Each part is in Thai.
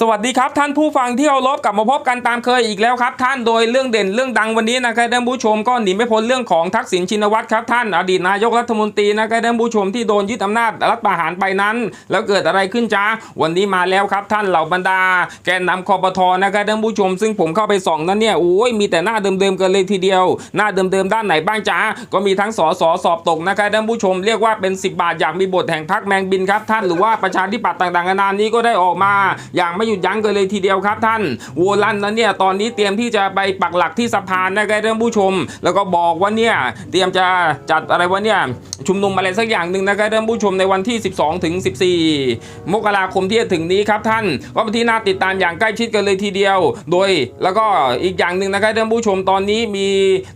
สวัสดีครับท่านผู้ฟังที่เคารพกลับมาพบกันตามเคยอีกแล้วครับ ท่านโดยเรื่องเด่นเรื่องดังวันนี้นะครับท่านผู้ชมก็หนีไม่พ้นเรื่องของทักษิณชินวัตรครับท่านอดีตนายกรัฐมนตรีนะครับท่านผู้ชมที่โดนยึดอำนาจรัฐประหารไปนั้น แล้วเกิดอะไรขึ้นจ้าวันนี้มาแล้วครับท่านเหล่าบรรดา แกนนำคอปทนะครับท่านผู้ชม ซึ่งผมเข้าไปส่องนั้นเนี่ยโอ้ยมีแต่หน้าเดิมๆกันเลยทีเดียว หน้าเดิมๆด้านไหนบ้างจ้าก็มีทั้งสอสอสอบตกนะครับท่านผู้ชมเรียกว่าเป็น 10 บาทอยากมีบทแห่งพักแมงบินครับท่านหรือว่าประชาธิปัตย์ต่างๆนานานี้ก็ได้ออกมาอย่างไม่หยุดยั้งกันเลยทีเดียวครับท่านโวลันนั้นเนี่ยตอนนี้เตรียมที่จะไปปักหลักที่สะพานนะครับท่านผู้ชม แล้วก็บอกว่าเนี่ยเตรียมจะจัดอะไรวะเนี่ยชุมนุมอะไรสักอย่างหนึ่งนะครับท่านผู้ชมในวันที่ 12ถึง14 มกราคมที่จะถึงนี้ครับท่านก็เป็นที่น่าติดตามอย่างใกล้ชิดกันเลยทีเดียว โดยแล้วก็อีกอย่างหนึ่งนะครับท่านผู้ชมตอนนี้มี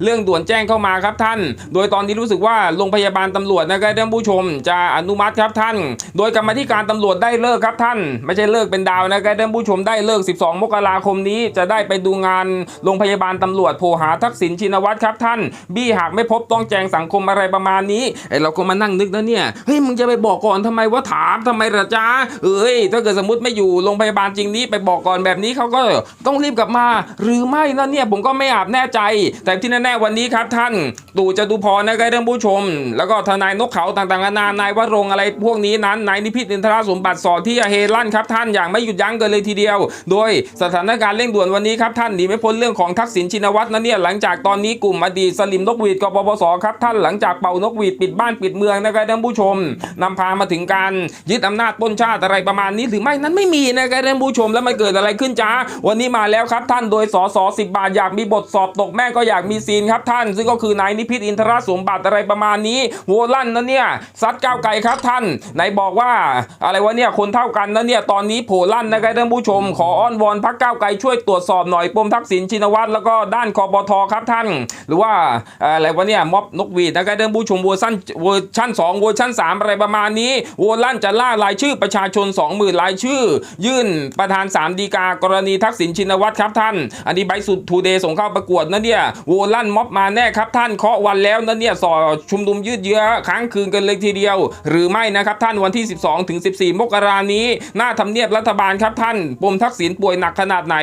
เรื่องด่วนแจ้งเข้ามาครับท่าน โดยตอนนี้รู้สึกว่าโรงพยาบาลตำรวจนะครับท่านผู้ชมจะอนุมัติครับท่าน โดยกรรมธิการตำรวจได้เลิกครับท่าน ไม่ใช่เลิกเป็นดาวนะครับท่านผู้ชมได้เลิก 12 มกราคมนี้จะได้ไปดูงานโรงพยาบาลตำรวจโผหาทักษิณชินวัตรครับท่าน บี้หากไม่พบต้องแจงสังคมอะไรประมาณนี้ไอเราก็มานั่งนึกนะเนี่ยเฮ้ยมึงจะไปบอกก่อนทำไมว่าถามทำไมล่ะจ๊ะเอ้ยถ้าเกิดสมมติไม่อยู่โรงพยาบาลจริงนี้ไปบอกก่อนแบบนี้เขาก็ต้องรีบกลับมา หรือไม่นะเนี่ยผมก็ไม่อาจแน่ใจ แต่ที่แน่ๆวันนี้ครับท่านตู่จตุพรนะครับท่านผู้ชม แล้วก็ทนายนกเขาต่างๆนานานายวรงอะไรพวกนี้นั้นนายนิพิษอินทราสมบัติสอที่เฮลั่นครับท่านอย่างไม่หยุดยั้งกันเลยทีเดียว โดยสถานการณ์เร่งด่วนวันนี้ครับท่านหนีไม่พ้นเรื่องของทักษิณชินวัตรนะเนี่ยหลังจากตอนนี้กลุ่มอดีตสลิมนกหวีดกปปสครับท่านหลังจากเป่านกหวีดปิดบ้านปิดเมืองนะครับท่านผู้ชมนำพามาถึงการยึดอำนาจป้นชาติอะไรประมาณนี้หรือไม่นั้นไม่มีนะครับท่านผู้ชมแล้วมันเกิดอะไรขึ้นจ้าวันนี้มาแล้วครับท่านโดยสสสิบาทอยากมีบทสอบตกแม่ก็อยากมีซีนครับท่าน ซึ่งก็คือนายนิพิษอินทรสมบัติอะไรประมาณนี้โวลั่นนะเนี่ยซัดก้าวไกลครับท่านไหนบอกว่าอะไรวะเนี่ยคนเท่ากันนะเนี่ยตอนนี้โผล่ลั่นนะครับท่านผู้ชม ขออ้อนวอนพักเก้าไกลช่วยตรวจสอบหน่อยปมทักษิณชินวัตรแล้วก็ด้านคอปทครับท่าน หรือว่าอะไรวะเนี่ยม็อบนกหวีดนะครับท่านผู้ชมเวอร์ชันเวอร์ชัน2เวอร์ชัน3 อะไรประมาณนี้โวลั่นจะล่ารายชื่อประชาชน 20,000รายชื่อ ยื่นประธาน3ดีกากรณีทักษิณชินวัตรครับท่าน อันนี้ใบสุดทูเดย์ส่งเข้าประกวดนะเนี่ยโวลั่นม็อบมาแน่ครับท่านเคาะวันแล้วนะเนี่ยสอชุมนุมยืดเยื้อค้างคืนกันเลยทีเดียว หรือไม่นะครับท่านวันที่ 12ถึง14 มกรานี้ หน้าทำเนียบรัฐบาลครับท่านปมทักษิณป่วยหนักขนาดไหน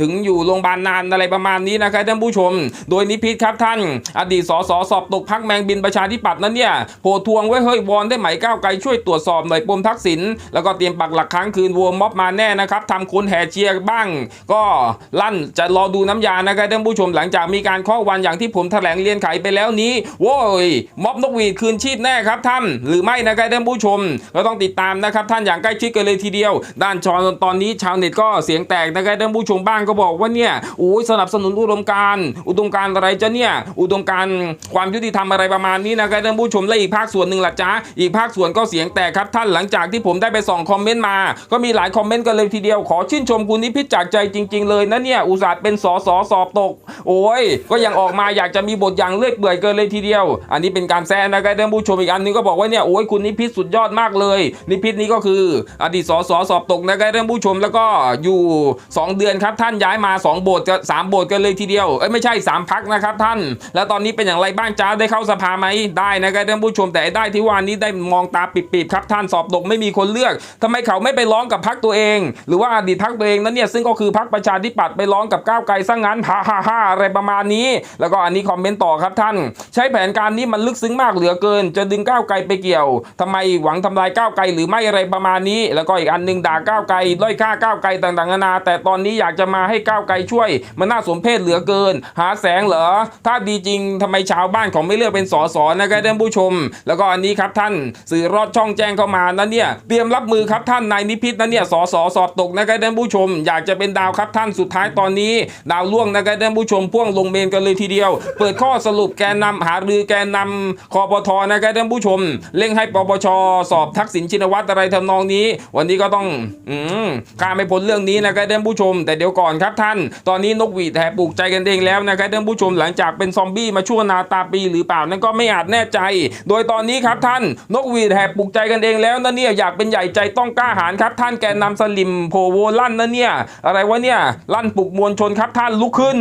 ถึงอยู่โรงพยาบาลนานอะไรประมาณนี้นะครับท่านผู้ชม โดยนิพิษครับท่าน อดีตสสสอบตกพักแมงบินประชาธิปัตย์นั้นเนี่ยโผล่ทวงไว้เฮ้ยวอนได้ไหมก้าวไกลช่วยตรวจสอบหน่อยปมทักษิณแล้วก็เตรียมปักหลักค้างคืนวัวม็อบมาแน่นะครับทำคนแห่เชียร์บ้าง ก็ลั่นจะรอดูน้ำยานะครับท่านผู้ชมหลังจากมีการเคาะวันอย่างที่ผมแถลงเรียนไขไปแล้วนี้โว้ยม็อบนกหวีดคืนชีพแน่ครับท่านหรือไม่นะครับท่านผู้ชม ก็ต้องติดตามนะครับท่านอย่างใกล้ชิดกันเลยทีเดียว ด้านชอนตอนนี้ชาวเน็ตก็เสียงแตกนะครับท่านผู้ชมบ้างก็บอกว่าเนี่ยโอ้ยสนับสนุนอุดมการอุดมการอะไรจะเนี่ยอุดมการความยุติธรรมอะไรประมาณนี้นะครับท่านผู้ชมและอีกภาคส่วนหนึ่งล่ะจ๊ะอีกภาคส่วนก็เสียงแตกครับท่านหลังจากที่ผมได้ไปส่องคอมเมนต์มา ก็มีหลายคอมเมนต์กันเลยทีเดียวขอชื่นชมคุณนิพิษจากใจจริง ๆ เลยนะเนี่ยอุตส่าห์เป็นสอสอสอบตก โอ้ย ก็ยังออกมาอยากจะมีบทอย่างเลื่อยเปื่อยเกินเลยทีเดียว อันนี้เป็นการแซนนะครับท่านผู้ชมอีกอันนึงก็บอกว่าเนี่ยโอ้ยคุณนิพิษสุดยอดมากเลย นิพิษนี้ก็คือ อดีตสอสอสอบตกนะครับท่านผู้ชมแล้วก็อยู่ 2 เดือนครับท่านย้ายมา 2 โบสถ์กับสามโบสถ์กันเลยทีเดียวเอ้ยไม่ใช่ 3 พักนะครับท่าน แล้วตอนนี้เป็นอย่างไรบ้างจ้าได้เข้าสภาไหมได้นะครับท่านผู้ชมแต่ได้ที่วานี้ได้มองตาปิบๆครับท่านสอบตกไม่มีคนเลือกทำไมเขาไม่ไปร้องกับพักตัวเอง หรือว่าอดีตพักตัวเองนั้นเนี่ยซึ่งก็คือพักประชาธิปัตย์ไปร้องกับก้าวไกลซะงั้นฮ่าฮ่าฮ่าอะไรประมาณนี้ แล้วก็อันนี้คอมเมนต์ต่อครับท่าน ใช้แผนการนี้มันลึกซึ้งมากเหลือเกิน จะดึงก้าวไกลไปเกี่ยวทำไมหวังทำลายก้าวไกลหรือไม่อะไรประมาณนี้ แล้วก็อีกอันนึงด่าก้าวไกลด้อยค่าก้าวไกลต่างๆนานาแต่ตอนนี้อยากจะมาให้ก้าวไกลช่วย มันน่าสมเพชเหลือเกิน หาแสงเหรอ ถ้าดีจริงทำไมชาวบ้านของไม่เลือกเป็นสสนะครับท่านผู้ชม แล้วก็อันนี้ครับท่านสื่อรอดช่องแจ้งเข้ามานะเนี่ยเตรียมรับมือครับท่านนายนิพิษนะเนี่ยสสสอบตกนะครับท่านผู้ชม อยากจะเป็นดาวครับท่านสุดท้ายตอนนี้ ดาวล่วงนะครับท่านผู้ชมพ่วงลงเมนกันเลยทีเดียว เปิดข้อสรุปแกนนำหารือแกนนำคอปทนะครับท่านผู้ชม เร่งให้ปปชสอบทักษิณชินวัตรอะไรทำนองนี้ วันนี้ก็ต้อง อืมกล้าไม่พ้นเรื่องนี้นะครับท่านผู้ชม แต่เดี๋ยวก่อนครับท่าน ตอนนี้นกหวีดแห่ปลูกใจกันเองแล้วนะครับท่านผู้ชมหลังจากเป็นซอมบี้มาชั่วนาตาปีหรือเปล่านั่นก็ไม่อาจแน่ใจ โดยตอนนี้ครับท่านนกหวีดแห่ปลูกใจกันเองแล้วนะเนี่ยอยากเป็นใหญ่ใจต้องกล้าหาญครับท่านแกนนำสลิมโพโวลั่นนะเนี่ยอะไรวะเนี่ยลั่นปลุกมวลชนครับท่านลุกขึ้น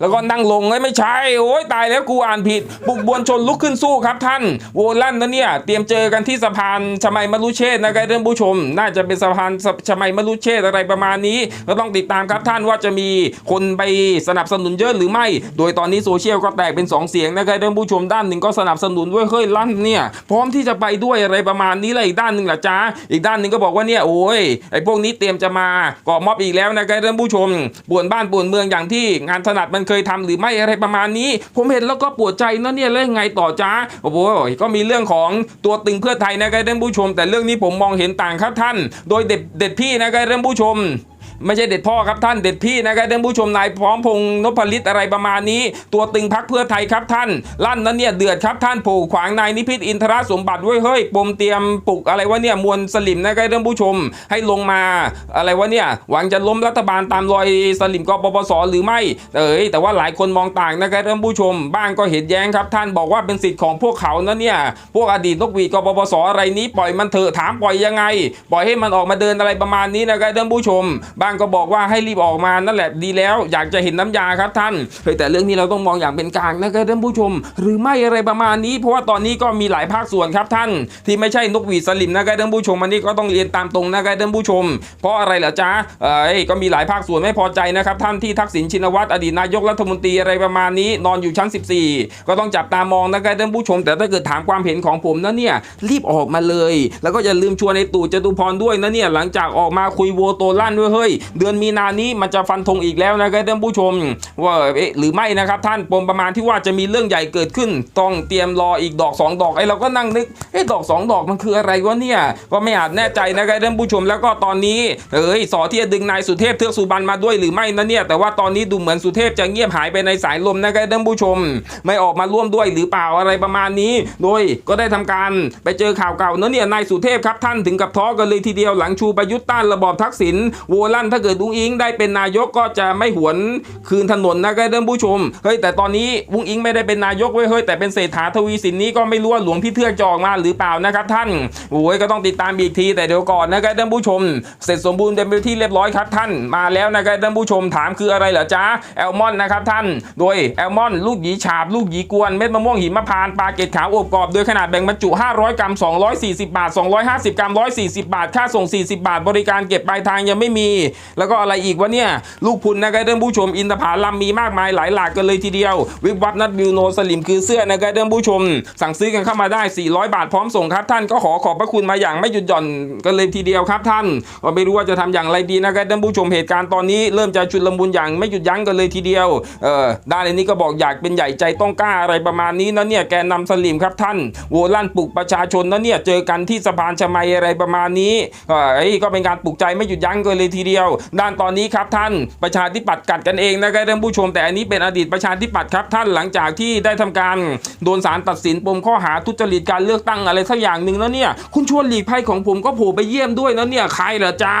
แล้วก็นั่งลงเอ้ยไม่ใช่โอ้ยตายแล้วกูอ่านผิดบุกบวนชนลุกขึ้นสู้ครับท่านโวลั่นนะเนี่ย เตรียมเจอกันที่สะพานชมัยมรุเชษนะครับท่านผู้ชม น่าจะเป็นสะพานชมัยมรุเชษอะไรประมาณนี้ก็ต้องติดตามครับท่านว่าจะมีคนไปสนับสนุนเยอะหรือไม่ โดยตอนนี้โซเชียลก็แตกเป็นสองเสียงนะครับท่านผู้ชมด้านหนึ่งก็สนับสนุนด้วยเฮ้ยลั่นเนี่ย พร้อมที่จะไปด้วยอะไรประมาณนี้เลยอีกด้านหนึ่งล่ะจ้าอีกด้านหนึ่งก็บอกว่าเนี่ยโอ้ยไอ้พวกนี้เตรียมจะมาก่อม็อบอีกแล้วนะครับท่านผู้ชมป่วนบ้านป่วนเมืองอย่างที่งานถนัดมันเคยทำหรือไม่อะไรประมาณนี้ ผมเห็นแล้วก็ปวดใจนะเนี่ยแล้วไงต่อจ้าโอ้โหก็มีเรื่องของตัวตึงเพื่อไทยนะครับท่านผู้ชม แต่เรื่องนี้ผมมองเห็นต่างครับท่าน โดยเด็ดเด็ดพี่นะครับท่านผู้ชม ไม่ใช่เด็ดพ่อครับท่านเด็ดพี่นะครับท่านผู้ชมนายพร้อมพงษ์นพลิตอะไรประมาณนี้ ตัวตึงพักเพื่อไทยครับท่าน ลั่นนั้นเนี่ยเดือดครับท่านผล่ขวางนายนิพิษอินทรสมบัติไว้เฮ้ยปมเตรียมปลุกอะไรวะเนี่ยมวลสลิมนะครับท่านผู้ชมให้ลงมาอะไรวะเนี่ยหวังจะล้มรัฐบาลตามรอยสลิมกปปสหรือไม่เอ้ยแต่ว่าหลายคนมองต่างนะครับท่านผู้ชม บ้างก็เห็นแย้งครับท่านบอกว่าเป็นสิทธิ์ของพวกเขานะเนี่ยพวกอดีตนกหวีกปปสอะไรนี้ปล่อยมันเถอะถามปล่อยยังไง ปล่อยให้มันออกมาเดินอะไรประมาณนี้นะครับท่านผู้ชมบ้างก็บอกว่าให้รีบออกมานั่นแหละดีแล้ว อยากจะเห็นน้ำยาครับท่านเฮ้ยแต่เรื่องนี้เราต้องมองอย่างเป็นกลางนะครับท่านผู้ชม หรือไม่อะไรประมาณนี้ เพราะว่าตอนนี้ก็มีหลายภาคส่วนครับท่าน ที่ไม่ใช่นกหวีดสลิมนะครับท่านผู้ชมอันนี้ก็ต้องเรียนตามตรงนะครับท่านผู้ชม เพราะอะไรเหรอจ๊ะเอ้ยก็มีหลายภาคส่วนไม่พอใจนะครับท่านที่ทักษิณชินวัตรอดีตนายกรัฐมนตรีอะไรประมาณนี้ นอนอยู่ชั้น 14 ก็ต้องจับตามองนะครับท่านผู้ชม แต่ถ้าเกิดถามความเห็นของผมนะเนี่ยรีบออกมาเลย แล้วก็อย่าลืมชวนในตู่จตุพรด้วยนะเนี่ยหลังจากออกมาคุยโวโตลั่นด้วยเฮ้ยเดือนมีนานี้มันจะฟันธงอีกแล้วนะครับท่านผู้ชมว่าเอ๊ะหรือไม่นะครับท่านปมประมาณที่ว่าจะมีเรื่องใหญ่เกิดขึ้น ต้องเตรียมรออีกดอก 2 ดอกไอ้เราก็นั่งนึกเอ๊ดอก 2 ดอกมันคืออะไรวะเนี่ยก็ไม่อาจแน่ใจนะครับท่านผู้ชมแล้วก็ตอนนี้เอ้ยสอที่จะดึงนายสุเทพเทือกสุบรรณมาด้วยหรือไม่นะเนี่ยแต่ว่าตอนนี้ดูเหมือนสุเทพจะเงียบหายไปในสายลมนะครับท่านผู้ชม ไม่ออกมาร่วมด้วยหรือเปล่าอะไรประมาณนี้ โดยก็ได้ทำการไปเจอข่าวเก่าเนะเนี่ยนายสุเทพครับท่านถึงกับท้อกันเลยทีเดียวหลังชูประยุทธ์ต้านระบอบทักษิณโวลั่นถ้าเกิดลุงอิงได้เป็นนายกก็จะไม่หวนคืนถนนนะครับท่านผู้ชมเฮ้ยแต่ตอนนี้วุ้งอิงไม่ได้เป็นนายกเว้ยเฮ้ยแต่เป็นเศรษฐาทวีสินนี้ก็ไม่รู้ว่าหลวงพี่เทือกจะออกมาหรือเปล่านะครับท่านโอ้ยก็ต้องติดตามอีกทีแต่เดี๋ยวก่อนนะครับท่านผู้ชม เสร็จสมบูรณ์เต็มไปที่เรียบร้อยครับท่านมาแล้วนะครับท่านผู้ชมถามคืออะไรเหรอจ๊ะแอลมอนนะครับท่าน โดยแอลมอน ลูกหยีฉาบ ลูกหยีกวนเม็ดมะม่วงหิมพานปลาเกล็ดขาวอบกรอบโดยขนาดแบ่งบรรจุ 500 กรัม 240 บาท 250 กรัม 140 บาท ค่าส่ง 40 บาท บริการเก็บปลายทางยังไม่มีแล้วก็อะไรอีกวะเนี่ย ลูกพุนนะครับท่านผู้ชมอินทผลัมมีมากมายหลายหลากกันเลยทีเดียว วิบวับนัดบิวโนสลิมคือเสื้อนะครับท่านผู้ชม สั่งซื้อกันเข้ามาได้ 400 บาทพร้อมส่งครับท่านก็ขอขอบพระคุณมาอย่างไม่หยุดหย่อนกันเลยทีเดียวครับท่านก็ไม่รู้ว่าจะทำอย่างไรดีนะครับท่านผู้ชมเหตุการณ์ตอนนี้เริ่มจะชุลมุนอย่างไม่หยุดยั้งกันเลยทีเดียวเออด้านในนี้ก็บอกอยากเป็นใหญ่ใจต้องกล้าอะไรประมาณนี้นะเนี่ยแกนนำสลิมครับท่านโวลั่นปลุกประชาชนนะเนี่ยเจอกันที่สะพานชมัยอะไรประมาณนี้เออไอ้ก็เป็นการปลุกใจไม่หยุดยั้งกันเลยทีเดียวด้านตอนนี้ครับท่านประชาธิปัตย์กัดกันเองนะครับท่านผู้ชม แต่อันนี้เป็นอดีตประชาธิปัตย์ครับท่านหลังจากที่ได้ทำการโดนศาลตัดสินปมข้อหาทุจริตการเลือกตั้งอะไรสักอย่างหนึ่งแล้วเนี่ยคุณชวนหลีกภัยของผมก็โผล่ไปเยี่ยมด้วยนะเนี่ยใครเหรอจ๊ะ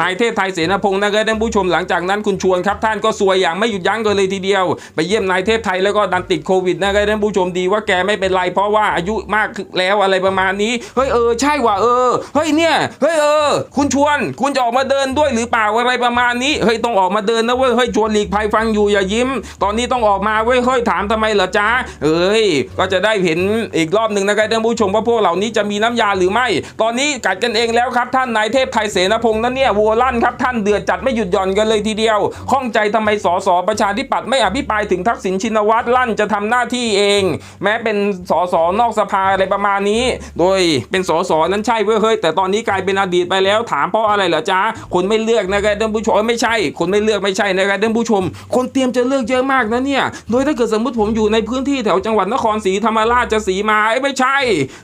นายเทพไทยเสนาพงศ์นะครับท่านผู้ชมหลังจากนั้นคุณชวนครับท่านก็ซวยอย่างไม่หยุดยั้งกันเลยทีเดียว ไปเยี่ยมนายเทพไทยแล้วก็ดันติดโควิดนะครับท่านผู้ชมดีว่าแกไม่เป็นไรเพราะว่าอายุมากแล้วอะไรประมาณนี้เฮ้ยเออใช่ว่ะเออเฮ้ยเนี่ยเฮ้ยเออ คุณชวนคุณจะออกมาเดินด้วยหรือเปล่าาวอะไรประมาณนี้เฮ้ยต้องออกมาเดินนะเว้ยเฮ้ยชวนหลีกภัยฟังอยู่อย่ายิ้ม ตอนนี้ต้องออกมาเว้ยเฮ้ยถามทำไมเหรอจ๊ะเอ้ยก็จะได้เห็นอีกรอบหนึ่งนะครับท่านผู้ชมว่าพวกเหล่านี้จะมีน้ำยาหรือไม่ ตอนนี้กัดกันเองแล้วครับท่านนายเทพไทยเสนาพงศ์นั่นเนี่ยวัวลั่นครับท่านเดือดจัดไม่หยุดหย่อนกันเลยทีเดียวข้องใจทำไมสสประชาธิปัตย์ไม่อภิปรายถึงทักษิณชินวัตรลั่นจะทำหน้าที่เอง แม้เป็นสสนอกสภาอะไรประมาณนี้ โดยเป็นสสนั้นใช่เว้ยเฮ้ยแต่ตอนนี้กลายเป็นอดีตไปแล้วถามเพราะอะไรเหรอจ๊ะคนไม่เลือกนะครับท่านผู้ชมเอ้ยไม่ใช่ คนไม่เลือกไม่ใช่นะครับท่านผู้ชม คนเตรียมจะเลือกเยอะมากนะเนี่ย โดยถ้าเกิดสมมติผมอยู่ในพื้นที่แถวจังหวัดนครศรีธรรมราชจะสีมาไม่ใช่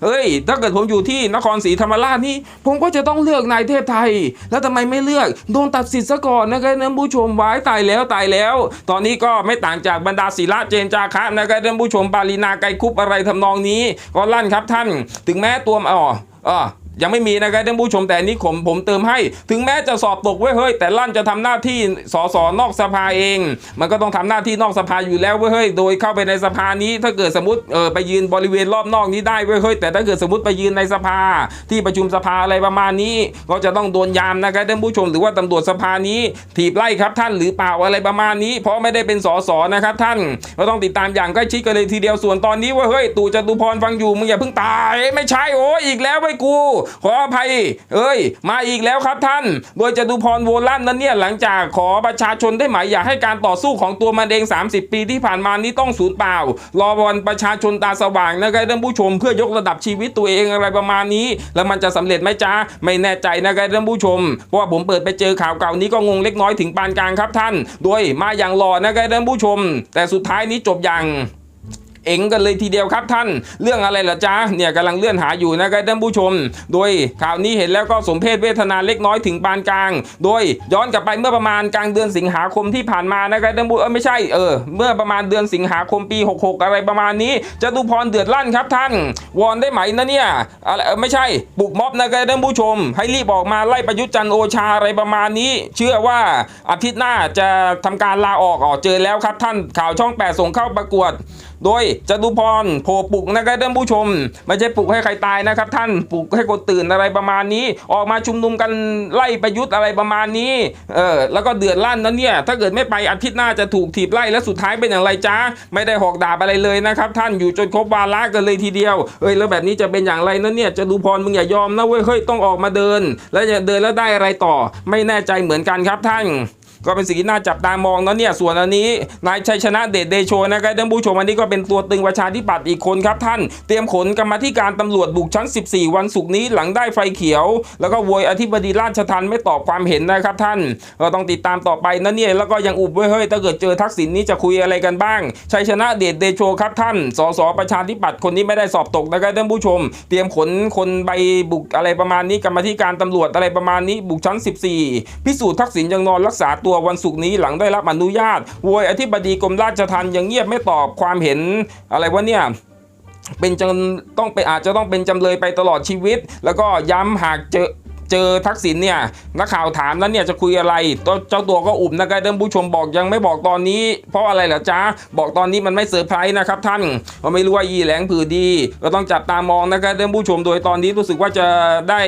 เอ้ย ถ้าเกิดผมอยู่ที่นครศรีธรรมราชนี่ผมก็จะต้องเลือกนายเทพไทย แล้วทำไมไม่เลือกโดนตัดสิทธิ์ซะก่อนนะครับท่านผู้ชมไว้ตายแล้วตายแล้ว ตอนนี้ก็ไม่ต่างจากบรรดาศิระเจนจาคะนะครับท่านผู้ชมปารีนาไกคุปอะไรทำนองนี้ก็ลั่นครับท่าน ถึงแม้ตัวอ๋ออ่า ยังไม่มีนะครับท่านผู้ชมแต่นี้ผมผมเติมให้ ถึงแม้จะสอบตกเว้ยเฮ้ย แต่ลั่นจะทำหน้าที่สสนอกสภาเอง มันก็ต้องทำหน้าที่นอกสภาอยู่แล้วเว้ยเฮ้ยโดยเข้าไปในสภานี้ ถ้าเกิดสมมติเออไปยืนบริเวณรอบนอกนี้ได้เว้ยเฮ้ยแต่ถ้าเกิดสมมติไปยืนในสภา ที่ประชุมสภาอะไรประมาณนี้ ก็จะต้องโดนยามนะครับท่านผู้ชมหรือว่าตำรวจสภานี้ถีบไล่ครับท่านหรือเปล่าอะไรประมาณนี้ เพราะไม่ได้เป็นสสนะครับท่านก็ต้องติดตามอย่างใกล้ชิดกันเลยทีเดียวส่วนตอนนี้เว่าเฮ้ยตู่จตุพรฟังอยู่มึงอย่าเพิ่งตาย ไม่ใช่โอ้อีกแล้วไว้กูขออภัย เอ้ย มาอีกแล้วครับท่าน โดยจตุพรโวลั่นนั้นเนี่ยหลังจากขอประชาชนได้หมายอยากให้การต่อสู้ของตัวมันเอง 30 ปีที่ผ่านมานี้ต้องสูญเปล่า รอวันประชาชนตาสว่างนะครับท่านผู้ชม เพื่อยกระดับชีวิตตัวเองอะไรประมาณนี้ แล้วมันจะสำเร็จไหมจ๊ะไม่แน่ใจนะครับท่านผู้ชม เพราะว่าผมเปิดไปเจอข่าวเก่านี้ก็งงเล็กน้อยถึงปานกลางครับท่าน โดยมาอย่างหล่อนะครับท่านผู้ชม แต่สุดท้ายนี้จบอย่าง เองกันเลยทีเดียวครับท่าน เรื่องอะไรล่ะจ๊ะเนี่ยกำลังเลื่อนหาอยู่นะครับท่านผู้ชม โดยข่าวนี้เห็นแล้วก็สมเพศเวทนาเล็กน้อยถึงปานกลาง โดยย้อนกลับไปเมื่อประมาณกลางเดือนสิงหาคมที่ผ่านมานะครับท่านผู้เออไม่ใช่เออเมื่อประมาณเดือนสิงหาคมปี 66 อะไรประมาณนี้จตุพรเดือดลั่นครับท่าน วอนได้ไหมนะเนี่ยอะไรเออไม่ใช่ปลุกม็อบนะครับท่านผู้ชม ให้รีบออกมาไล่ประยุทธ์จันโอชาอะไรประมาณนี้ เชื่อว่าอาทิตย์หน้าจะทำการลาออกออกเจอแล้วครับท่านข่าวช่องแปดส่งเข้าประกวด โดยจตุพรโผปลุกนะครับท่านผู้ชม ไม่ใช่ปลุกให้ใครตายนะครับ ท่านปลุกให้คนตื่นอะไรประมาณนี้ ออกมาชุมนุมกันไล่ประยุทธ์อะไรประมาณนี้เออแล้วก็เดือดลั่นนั้นเนี่ยถ้าเกิดไม่ไปอาทิตย์หน้าจะถูกถีบไล่และสุดท้ายเป็นอย่างไรจ้าไม่ได้หอกดาบอะไรเลยนะครับ ท่านอยู่จนครบวาระกันเลยทีเดียวเอ้ยแล้วแบบนี้จะเป็นอย่างไรนั้นเนี่ยจตุพรมึงอย่ายอมนะเว้ยเฮ้ยต้องออกมาเดิน แล้วจะเดินแล้วได้อะไรต่อ ไม่แน่ใจเหมือนกันครับท่าน ก็เป็นสิ่งที่น่าจับตามองนะเนี่ยส่วนอันนี้นายชัยชนะเดชเดโชนะครับท่านผู้ชมอันนี้ก็เป็นตัวตึงประชาธิปัตย์อีกคนครับท่าน เตรียมขนกรรมธิการตำรวจบุกชั้น 14 วันศุกร์นี้หลังได้ไฟเขียว แล้วก็โวยอธิบดีราชทันไม่ตอบความเห็นนะครับท่านก็ต้องติดตามต่อไปนะเนี่ยแล้วก็ยังอุบไว้เฮ้ยถ้าเกิดเจอทักษิณนี้จะคุยอะไรกันบ้างชัยชนะเดชเดโชครับท่านสสประชาธิปัตย์คนนี้ไม่ได้สอบตกนะครับท่านผู้ชม เตรียมขนคนใบบุกอะไรประมาณนี้กรรมธิการตำรวจอะไรประมาณนี้บุกชั้น 14 พิสูจน์ทักษิณยังนอนรักษาตัววันศุกร์นี้หลังได้รับอนุญาตโวยอธิบดีกรมราชทัณฑ์ยังเงียบไม่ตอบความเห็นอะไรวะเนี่ยเป็นจำต้องเป็นอาจจะต้องเป็นจำเลยไปตลอดชีวิต แล้วก็ย้ำหากเจอ เจอทักษิณเนี่ยนักข่าวถามแล้วเนี่ยจะคุยอะไรตัวเจ้าตัวก็อุบนะครับท่านผู้ชมบอกยังไม่บอกตอนนี้ เพราะอะไรเหรอจ๊ะบอกตอนนี้มันไม่เซอร์ไพรส์นะครับท่านก็ไม่รู้ว่าอีแหลงผือดี ก็ต้องจับตามองนะครับท่านผู้ชมโดยตอนนี้รู้สึกว่าจะได้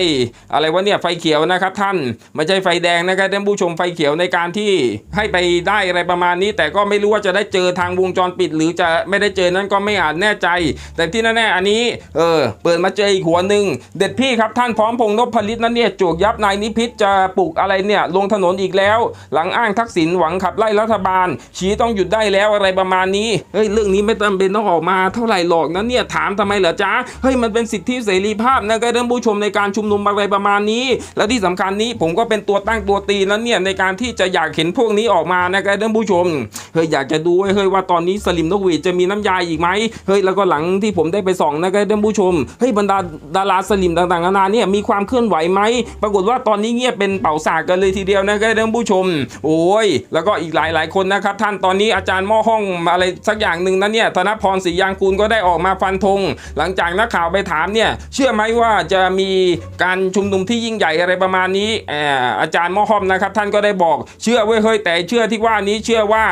อะไรวะเนี่ยไฟเขียวนะครับท่านไม่ใช่ไฟแดงนะครับท่านผู้ชมไฟเขียวในการที่ให้ไปได้อะไรประมาณนี้ แต่ก็ไม่รู้ว่าจะได้เจอทางวงจรปิด หรือจะไม่ได้เจอนั้นก็ไม่อาจแน่ใจ แต่ที่แน่ๆอันนี้เออเปิดมาเจออีกหัวหนึ่งเด็ดพี่ครับท่านพร้อมพงษ์นพผลิตนั้นเนี่ยจวกยับนายนิพิษจะปลุกอะไรเนี่ยลงถนนอีกแล้ว หลังอ้างทักษิณหวังขับไล่รัฐบาล ชี้ต้องหยุดได้แล้วอะไรประมาณนี้เฮ้ยเรื่องนี้ไม่จำเป็นต้องออกมาเท่าไหร่หรอกนะเนี่ยถามทำไมเหรอจ๊ะเฮ้ยมันเป็นสิทธิเสรีภาพนะครับท่านผู้ชมในการชุมนุมอะไรประมาณนี้ และที่สำคัญนี้ผมก็เป็นตัวตั้งตัวตีนั้นเนี่ยในการที่จะอยากเห็นพวกนี้ออกมานะครับท่านผู้ชมเฮ้ยอยากจะดูเฮ้ยว่าตอนนี้สลิมนกหวีดจะมีน้ำยาอีกไหมเฮ้ยแล้วก็หลังที่ผมได้ไปส่องนะครับท่านผู้ชมเฮ้ยบรรดาดาราสลิมต่างๆนานาเนี่ยมีความเคลื่อนไหวไหมปรากฏว่าตอนนี้เงียบเป็นเป่าสากกันเลยทีเดียวนะครับท่านผู้ชม โอ้ย แล้วก็อีกหลายๆคนนะครับ ท่านตอนนี้อาจารย์ม้อห้องอะไรสักอย่างหนึ่งนะเนี่ยธนพรศรียางกูลก็ได้ออกมาฟันธง หลังจากนักข่าวไปถามเนี่ยเชื่อไหมว่าจะมีการชุมนุมที่ยิ่งใหญ่อะไรประมาณนี้แอบอาจารย์ม้อห้อมนะครับ ท่านก็ได้บอกเชื่อเว้ยเฮ้ยแต่เชื่อที่ว่านี้เชื่อว่า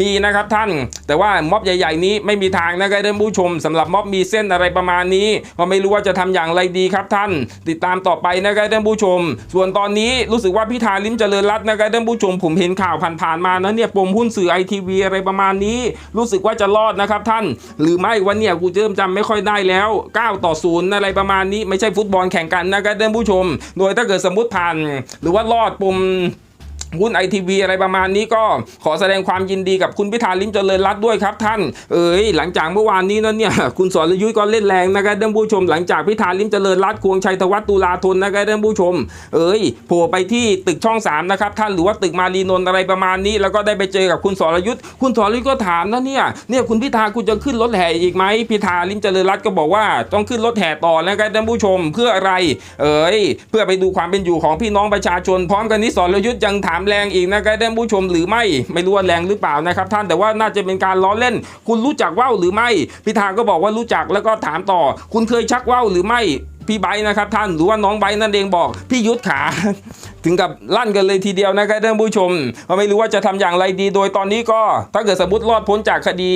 มีนะครับท่าน แต่ว่าม็อบใหญ่ ๆ นี้ไม่มีทางนะครับท่านผู้ชมสำหรับม็อบมีเส้นอะไรประมาณนี้ก็ไม่รู้ว่าจะทำอย่างไรดีครับท่าน ติดตามต่อไปนะครับท่านผู้ชม ส่วนตอนนี้รู้สึกว่าพิธาลิมเจริญรัตน์นะครับท่านผู้ชม ผมเห็นข่าวผ่านๆมานะเนี่ยปมหุ้นสื่อไอทีวีอะไรประมาณนี้ รู้สึกว่าจะรอดนะครับท่าน หรือไม่วันเนี่ยกูเริ่มจำไม่ค่อยได้แล้ว 9 ต่อ0อะไรประมาณนี้ไม่ใช่ฟุตบอลแข่งกันนะครับท่านผู้ชม โดยถ้าเกิดสมมติผ่าน หรือว่ารอดปม หุ้นไอทีวีอะไรประมาณนี้ก็ขอแสดงความยินดีกับคุณพิธาลิมเจริญรัตด้วยครับท่าน เอ๋ยหลังจากเมื่อวานนี้นั้นเนี่ยคุณสรยุทธ์ก็เล่นแรงนะครับท่านผู้ชม หลังจากพิธาลิมเจริญรัตควงชัยธวัฒน์ตุลาธนนะครับท่านผู้ชม เอ๋ยโผล่ไปที่ตึกช่องสามนะครับท่านหรือว่าตึกมารีนนอะไรประมาณนี้ แล้วก็ได้ไปเจอกับคุณสรยุทธ์คุณสรยุทธ์ก็ถามนะเนี่ยเนี่ยคุณพิธาคุณจะขึ้นรถแห่อีกไหมพิธาลิมเจริญรัตก็บอกว่าต้องขึ้นรถแห่ต่อนะครับท่านผู้ชมเพื่ออะไร เอ๋ยเพื่อไปดูความเป็นอยู่ของพี่น้องประชาชนพร้อมกันนี้สรยุทธ์ยังถามแรงอีกนะครับท่านผู้ชมหรือไม่ไม่รู้ว่าแรงหรือเปล่านะครับ ท่านแต่ว่าน่าจะเป็นการล้อเล่น คุณรู้จักว่าวหรือไม่พิธาก็บอกว่ารู้จักแล้วก็ถามต่อ คุณเคยชักว่าวหรือไม่พี่ไบนะครับท่านหรือว่าน้องไบนั่นเองบอกพี่ยุทธขาถึงกับลั่นกันเลยทีเดียวนะครับท่านผู้ชมก็ไม่รู้ว่าจะทำอย่างไรดี โดยตอนนี้ก็ถ้าเกิดสมมติรอดพ้นจากคดี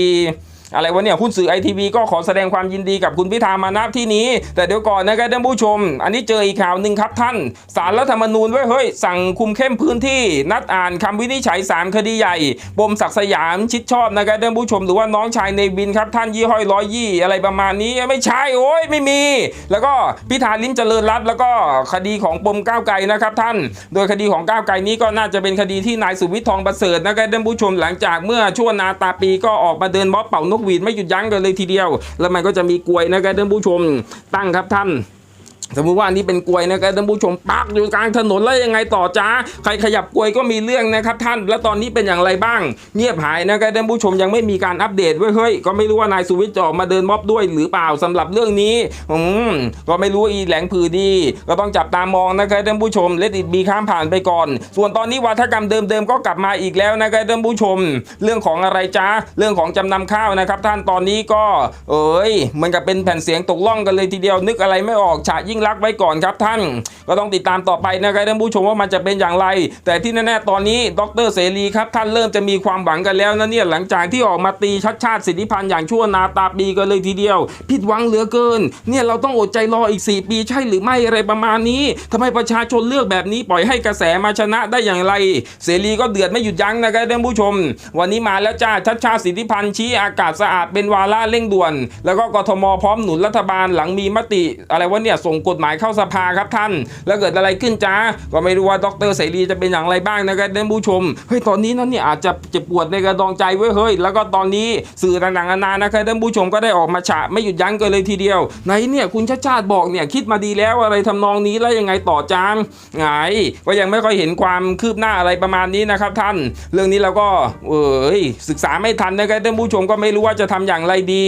อะไรวะเนี่ยหุ้นสื่อไอทีวีก็ขอแสดงความยินดีกับคุณพิธามาณที่นี้ แต่เดี๋ยวก่อนนะครับท่านผู้ชม อันนี้เจออีกข่าวหนึ่งครับท่านสารรัฐธรรมนูญไว้ยเฮ้ยสั่งคุมเข้มพื้นที่ นัดอ่านคำวินิจฉัย 3 คดีใหญ่ปมศักดิ์สยามชิดชอบนะครับท่านผู้ชมหรือว่าน้องชายในบินครับท่านยี่ห้อยร้อยยี่อะไรประมาณนี้ไม่ใช่โอ้ยไม่มี แล้วก็พิธาลิ้มเจริญรัตแล้วก็คดีของปมก้าวไกลนะครับท่าน โดยคดีของก้าวไกลนี้ก็น่าจะเป็นคดีที่นายสุวิทย์ทองประเสริฐนะครับท่านผู้ชมหลังจากเมื่อช่วงนาตาปีก็ออกมาเดินม็อบเป่านกหวีดไม่หยุดยั้งกันเลยทีเดียว แล้วมันก็จะมีกลวยนะครับท่านผู้ชมตั้งครับท่าน สมมติว่าอันนี้เป็นกลวยนะครับท่านผู้ชมปักอยู่กลางถนนแล้วยังไงต่อจ้าใครขยับกลวยก็มีเรื่องนะครับท่าน แล้วตอนนี้เป็นอย่างไรบ้าง เงียบหายนะครับท่านผู้ชมยังไม่มีการอัปเดตไว้ยเฮ้ยก็ไม่รู้ว่านายสุวิทย์จะออกมาเดินม็อบด้วยหรือเปล่าสำหรับเรื่องนี้อืมก็ไม่รู้อีแหลงผือดี ก็ต้องจับตามองนะครับท่านผู้ชมเลดิตบีข้ามผ่านไปก่อน ส่วนตอนนี้วัฒกรรมเดิมๆก็กลับมาอีกแล้วนะครับท่านผู้ชม เรื่องของอะไรจ้าเรื่องของจำนำข้าวนะครับ ท่านตอนนี้ก็ เอ้ยมันกับเป็นแผ่นเสียงตกล่องกันเลยทีเดียวนึกอะไรไม่ออกฉะยิ่งรักไว้ก่อนครับท่าน ก็ต้องติดตามต่อไปนะครับท่านผู้ชมว่ามันจะเป็นอย่างไร แต่ที่แน่ๆตอนนี้ดรเสรีครับท่านเริ่มจะมีความหวังกันแล้วนะเนี่ยหลังจากที่ออกมาตีชัดชาติสิทธิพันธ์อย่างชั่วนาตาปีกันเลยทีเดียว ผิดหวังเหลือเกิน เนี่ยเราต้องอดใจรออีก 4 ปีใช่หรือไม่อะไรประมาณนี้ทำไมประชาชนเลือกแบบนี้ปล่อยให้กระแสมาชนะได้อย่างไร เสรีก็เดือดไม่หยุดยั้งนะครับท่านผู้ชม วันนี้มาแล้วจ้าชัดชาติสิทธิพันธ์ชี้อากาศสะอาดเป็นวาระเร่งด่วน แล้วก็กทมพร้อมหนุนรัฐบาลหลังมีมติอะไรวะเนี่ยส่งกฎหมายเข้าสภาครับท่าน แล้วเกิดอะไรขึ้นจ้าก็ไม่รู้ว่าดรเสรีจะเป็นอย่างไรบ้างนะครับท่านผู้ชมเฮ้ยตอนนี้นั้นเนี่ยอาจจะเจ็บปวดในกระดองใจเว้ยเฮ้ยแล้วก็ตอนนี้สื่อต่างๆนานานะครับท่านผู้ชมก็ได้ออกมาฉะไม่หยุดยั้งกันเลยทีเดียวไหนเนี่ยคุณชาติชาติบอกเนี่ยคิดมาดีแล้วอะไรทำนองนี้แล้วยังไงต่อจามไงก็ยังไม่ค่อยเห็นความคืบหน้าอะไรประมาณนี้นะครับท่าน เรื่องนี้เราก็เอ้ยศึกษาไม่ทันนะครับท่านผู้ชมก็ไม่รู้ว่าจะทำอย่างไรดี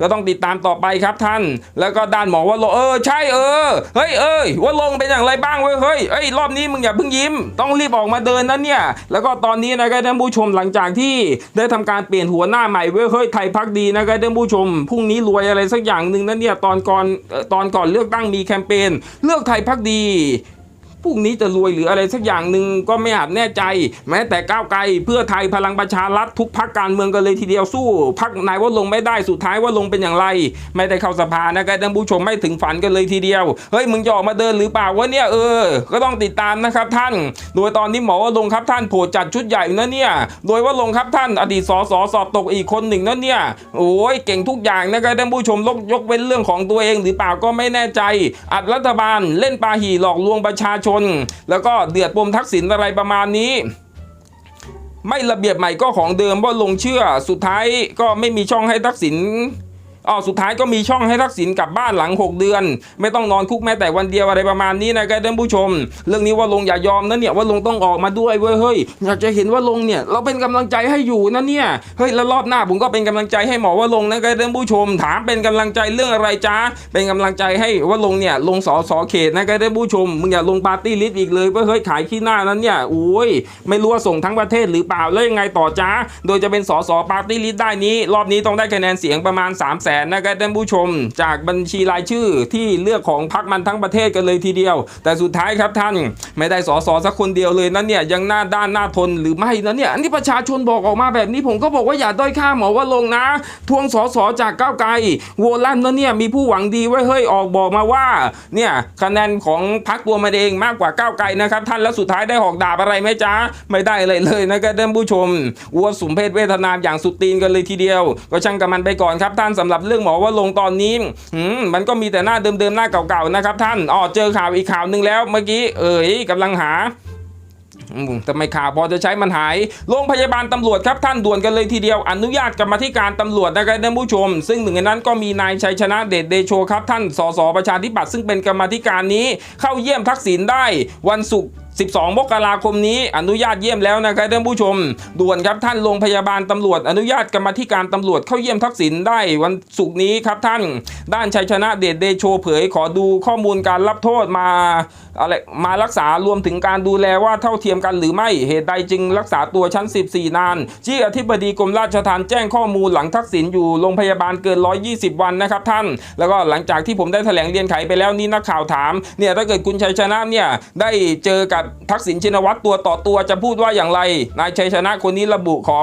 ก็ต้องติดตามต่อไปครับท่าน แล้วก็ด้านหมอว่าเออใช่เออเฮ้ยเอ้ยว่าลงเป็นอย่างไรบ้างเว้ยเฮ้ยเอ้ยรอบนี้มึงอย่าเพิ่งยิ้ม ต้องรีบออกมาเดินนะเนี่ยแล้วก็ตอนนี้นะครับท่านผู้ชมหลังจากที่ได้ทำการเปลี่ยนหัวหน้าใหม่เว้ยเฮ้ยไทยพักดีนะครับท่านผู้ชมพรุ่งนี้รวยอะไรสักอย่างหนึ่งนะเนี่ยตอนก่อนตอนก่อนเลือกตั้งมีแคมเปญเลือกไทยพักดี พรุ่งนี้จะรวยหรืออะไรสักอย่างหนึ่งก็ไม่อาจแน่ใจ แม้แต่ก้าวไกลเพื่อไทยพลังประชารัฐทุกพักการเมืองกันเลยทีเดียวสู้พักนายว่าลงไม่ได้สุดท้ายว่าลงเป็นอย่างไร ไม่ได้เข้าสภานะครับท่านผู้ชมไม่ถึงฝันกันเลยทีเดียวเฮ้ยมึงจะออกมาเดินหรือเปล่าวะเนี่ยเออ ก็ต้องติดตามนะครับท่าน โดยตอนนี้หมอว่าลงครับท่านโผล่จัดชุดใหญ่นะเนี่ยโดยว่าลงค์ครับท่านอดีตสสสอบตกอีกคนหนึ่งนะเนี่ยโอ้ยเก่งทุกอย่างนะครับท่านผู้ชมลกยกเว้นเรื่องของตัวเองหรือเปล่าก็ไม่แน่ใจ อัดรัฐบาลเล่นปาหี่หลอกลวงประชาชน แล้วก็เดือดปมทักษิณอะไรประมาณนี้ ไม่ระเบียบใหม่ก็ของเดิมว่าลงเชื่อสุดท้ายก็ไม่มีช่องให้ทักษิณ อ๋อสุดท้ายก็มีช่องให้ทักษิณกลับบ้านหลัง 6 เดือน ไม่ต้องนอนคุกแม้แต่วันเดียวอะไรประมาณนี้นะครับท่านผู้ชม เรื่องนี้ว่าลงอย่ายอมนะเนี่ยว่าลงต้องออกมาด้วยเว้ยเฮ้ยอยากจะเห็นว่าลงเนี่ยเราเป็นกำลังใจให้อยู่นะเนี่ยเฮ้ยแล้วรอบหน้าผมก็เป็นกำลังใจให้หมอว่าลงนะครับท่านผู้ชม ถามเป็นกำลังใจเรื่องอะไรจ้าเป็นกำลังใจให้ว่าลงเนี่ยลงสอสอเขตนะครับท่านผู้ชมมึงอย่าลงปาร์ตี้ลิสต์อีกเลยเว้ยเฮ้ยขายขี้หน้านั้นเนี่ยโอ้ยไม่รู้ว่าส่งทั้งประเทศหรือเปล่าแล้วยังไงต่อจ้าโดยจะเป็นสอสอปาร์ตี้ลิสต์ได้นี้ รอบนี้ต้องได้คะแนนเสียงประมาณ3 0 0แสนนะครับท่านผู้ชม จากบัญชีรายชื่อที่เลือกของพรรคมันทั้งประเทศกันเลยทีเดียว แต่สุดท้ายครับท่านไม่ได้สอสอสักคนเดียวเลยนั่นเนี่ยยังหน้าด้านหน้าทนหรือไม่นะเนี่ยอันนี้ประชาชนบอกออกมาแบบนี้ผมก็บอกว่าอย่าด้อยค่าหมอว่าลงนะ ทวงสอสอจากก้าวไกลโวลันนะเนี่ยมีผู้หวังดีไว้เฮ้ยออกบอกมาว่าเนี่ยคะแนนของพรรคตัวมันเองมากกว่าก้าวไกลนะครับท่านแล้วสุดท้ายได้หอกดาบอะไรไหมจ๊ะไม่ได้อะไรเลยนะครับท่านผู้ชมวัวสุมเพศเวทนาอย่างสุดตีนกันเลยทีเดียว ก็ช่างกับมันไปก่อนครับท่านสำหรับเรื่องหมอว่าลงตอนนี้มันก็มีแต่หน้าเดิมๆหน้าเก่าๆนะครับ ท่านอ๋อเจอข่าวอีกข่าวหนึ่งแล้วเมื่อกี้เอ๋ยกำลังหาทำไมข่าวพอจะใช้มันหาย โรงพยาบาลตำรวจครับท่านด่วนกันเลยทีเดียวอนุญาตกรรมธิการตำรวจนะครับท่านผู้ชม ซึ่งหนึ่งในนั้นก็มีนายชัยชนะเดชเดโชครับท่านสสประชาธิปัตย์ซึ่งเป็นกรรมธิการนี้เข้าเยี่ยมทักษิณได้วันศุกร์ 12มกราคมนี้อนุญาตเยี่ยมแล้วนะครับท่านผู้ชม ด่วนครับท่านโรงพยาบาลตำรวจ อนุญาตกรรมธิการตำรวจเข้าเยี่ยมทักษิณได้วันศุกร์นี้ครับท่าน ด้านชัยชนะเดชเดโชเผยขอดูข้อมูลการรับโทษมาอะไรมารักษารวมถึงการดูแลว่าเท่าเทียมกันหรือไม่เหตุใดจึงรักษาตัวชั้น 14 นาน ที่อธิบดีกรมราชทัณฑ์แจ้งข้อมูลหลังทักษิณอยู่โรงพยาบาลเกิน 120 วันนะครับท่าน แล้วก็หลังจากที่ผมได้แถลงเรียนไขไปแล้วนี่นักข่าวถามเนี่ยถ้าเกิดคุณชัยชนะเนี่ยได้เจอกับทักษิณชินวัตรตัวต่อตัวจะพูดว่าอย่างไร นายชัยชนะคนนี้ระบุขอ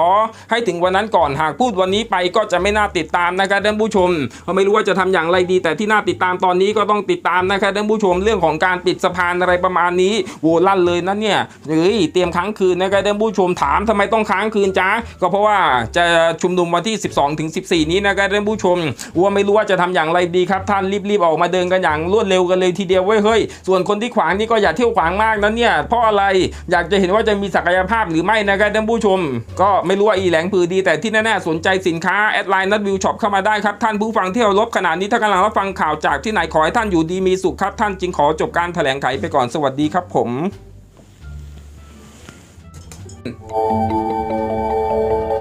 ให้ถึงวันนั้นก่อนหากพูดวันนี้ไปก็จะไม่น่าติดตามนะครับท่านผู้ชมก็ไม่รู้ว่าจะทำอย่างไรดี แต่ที่น่าติดตามตอนนี้ก็ต้องติดตามนะครับท่านผู้ชมเรื่องของการปิดสะพานอะไรประมาณนี้โวลั่นเลยนะเนี่ยเฮ้ยเตรียมค้างคืนนะครับท่านผู้ชมถามทำไมต้องค้างคืนจ้าก็เพราะว่าจะชุมนุมวันที่ 12ถึง14 นี้นะครับท่านผู้ชมว่าไม่รู้ว่าจะทำอย่างไรดีครับท่านรีบๆออกมาเดินกันอย่างรวดเร็วกันเลยทีเดียวเว้ยเฮ้ยส่วนคนที่ขวางนี่ก็อย่าเที่ยวขวางมากนะเนี่ยเพราะอะไรอยากจะเห็นว่าจะมีศักยภาพหรือไม่นะครับท่านผู้ชม ก็ไม่รู้ว่าอีแหลงพือดี แต่ที่แน่ๆสนใจสินค้าแอดไลน์นัดวิวช็อปเข้ามาได้ครับ ท่านผู้ฟังที่เราลบขณะนี้ถ้ากำลังรับฟังข่าวจากที่ไหนขอให้ท่านอยู่ดีมีสุขครับ ท่านจึงขอจบการแถลงไขไปก่อนสวัสดีครับผม